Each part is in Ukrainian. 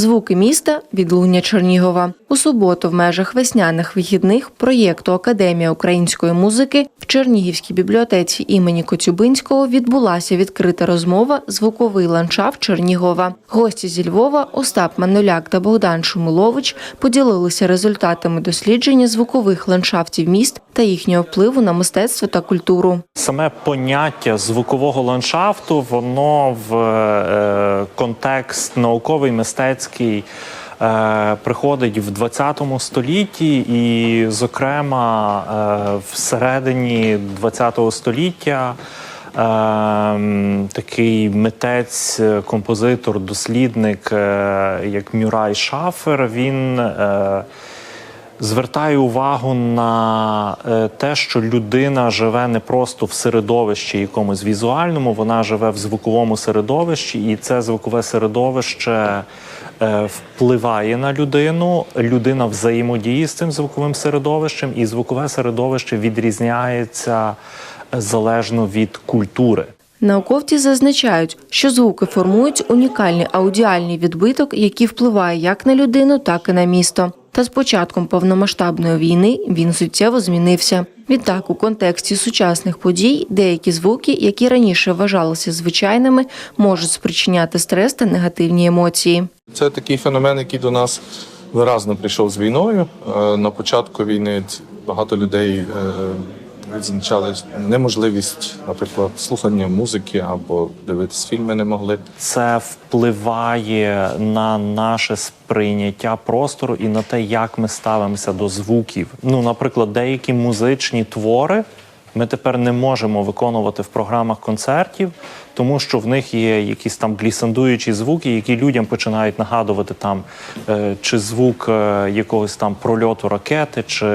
Звуки міста відлуння Чернігова. У суботу в межах весняних вихідних проєкту Академія української музики в Чернігівській бібліотеці імені Коцюбинського відбулася відкрита розмова Звуковий ландшафт Чернігова. Гості зі Львова Остап Мануляк та Богдан Шумилович поділилися результатами дослідження звукових ландшафтів міст та їхнього впливу на мистецтво та культуру. Саме поняття звукового ландшафту, воно в е, контекст науковий, мистецький е, приходить в 20 столітті, і, зокрема, е, всередині 20 століття. е, Такий митець, е, композитор, дослідник, е, як Мюрай Шафер, він звертає увагу на те, що людина живе не просто в середовищі якомусь візуальному, вона живе в звуковому середовищі, і це звукове середовище впливає на людину. Людина взаємодіє з цим звуковим середовищем, і звукове середовище відрізняється е, залежно від культури. Науковці зазначають, що звуки формують унікальний аудіальний відбиток, який впливає як на людину, так і на місто. Та з початком повномасштабної війни він суттєво змінився. Відтак, у контексті сучасних подій, деякі звуки, які раніше вважалися звичайними, можуть спричиняти стрес та негативні емоції. Це такий феномен, який до нас виразно прийшов з війною. Е, На початку війни багато людей е, відзначали неможливість, наприклад, слухання музики або дивитись фільми не могли. Це впливає на наше сприйняття простору і на те, як ми ставимося до звуків. Ну, наприклад, деякі музичні твори ми тепер не можемо виконувати в програмах концертів, тому що в них є якісь там глісандуючі звуки, які людям починають нагадувати там е, чи звук е, якогось там прольоту ракети, чи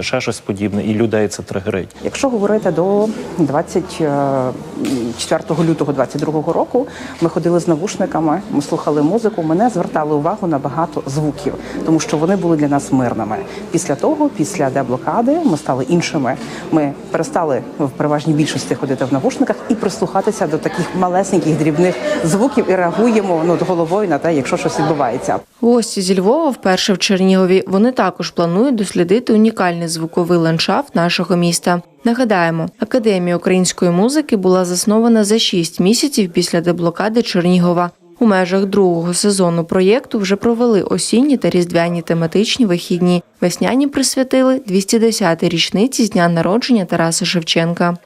ще щось подібне, і людей це тригерить. Якщо говорити до 24 лютого 22 року, ми ходили з навушниками, ми слухали музику. Мене звертали увагу на багато звуків, тому що вони були для нас мирними. Після того, після деблокади, ми стали іншими. Ми перестали в переважній більшості ходити в навушниках і прислухатися до таких малесеньких дрібних звуків і реагуємо ну, головою на те, якщо щось відбувається. Гості зі Львова вперше в Чернігові. Вони також планують дослідити унікальний звуковий ландшафт нашого міста. Нагадаємо, Академія української музики була заснована за шість місяців після деблокади Чернігова. У межах другого сезону проєкту вже провели осінні та різдвяні тематичні вихідні. Весняні присвятили 210-й річниці з дня народження Тараса Шевченка.